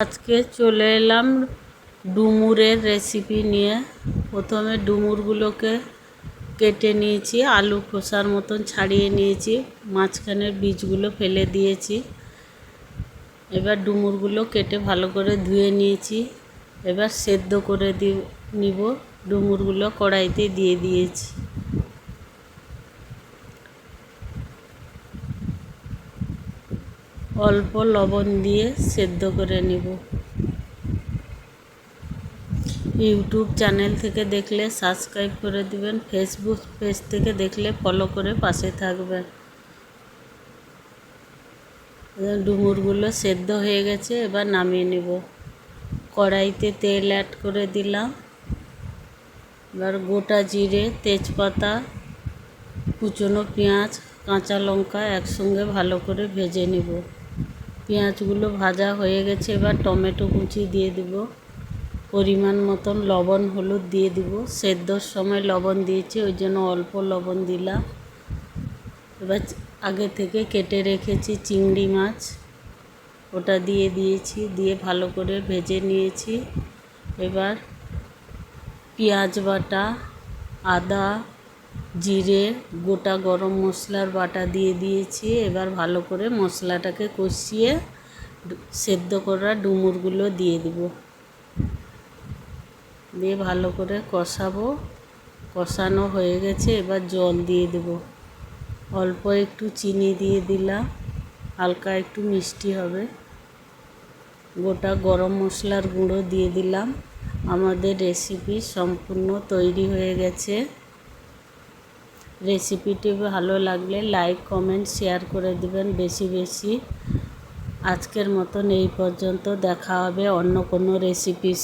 আজকে চলে এলাম ডুমুরের রেসিপি নিয়ে। প্রথমে ডুমুরগুলোকে কেটে নিয়েছি, আলু খোসার মতন ছাড়িয়ে নিয়েছি মাঝখানের বীজগুলো ফেলে দিয়েছি। এবার ডুমুরগুলো কেটে ভালো করে ধুয়ে নিয়েছি। এবার সেদ্ধ করে দি নিব। ডুমুরগুলো কড়াইতে দিয়ে দিয়েছি। অল্প লবণ দিয়ে সেদ্ধ করে নিব। ইউটিউব চ্যানেল থেকে দেখলে সাবস্ক্রাইব করে দিবেন, ফেসবুক পেজ থেকে দেখলে ফলো করে পাশে থাকবেন। ডুমুরগুলো সেদ্ধ হয়ে গেছে, এবার নামিয়ে নেব। কড়াইতে তেল অ্যাড করে দিলাম। এবার গোটা জিরে, তেজপাতা, কুচনো পেঁয়াজ, কাঁচা লঙ্কা একসঙ্গে ভালো করে ভেজে নেব। পেঁয়াজগুলো ভাজা হয়ে গেছে, এবার টমেটো কুচি দিয়ে দিব। পরিমাণ মতন লবণ, হলুদ দিয়ে দিব। সেদ্ধর সময় লবণ দিয়েছি, ওই জন্য অল্প লবণ দিলাম। এবার আগে থেকে কেটে রেখেছি চিংড়ি মাছ। ওটা দিয়ে দিয়েছি, দিয়ে ভালো করে ভেজে নিয়েছি। এবার পেঁয়াজ বাটা, আদা জিরে, গোটা গরম মশলার বাটা দিয়ে দিয়েছি। এবার ভালো করে মশলাটাকে কষিয়ে সেদ্ধ করা ডুমুরগুলো দিয়ে দিব। দিয়ে ভালো করে কষাবো। কষানো হয়ে গেছে, এবার জল দিয়ে দেব। অল্প একটু চিনি দিয়ে দিলাম, হালকা একটু মিষ্টি হবে। গোটা গরম মশলার গুঁড়ো দিয়ে দিলাম। আমাদের রেসিপি সম্পূর্ণ তৈরি হয়ে গেছে। রেসিপিটি ভালো লাগলে লাইক, কমেন্ট, শেয়ার করে দেবেন বেশি বেশি। আজকের মতন এই পর্যন্ত। দেখা হবে অন্য কোনো রেসিপির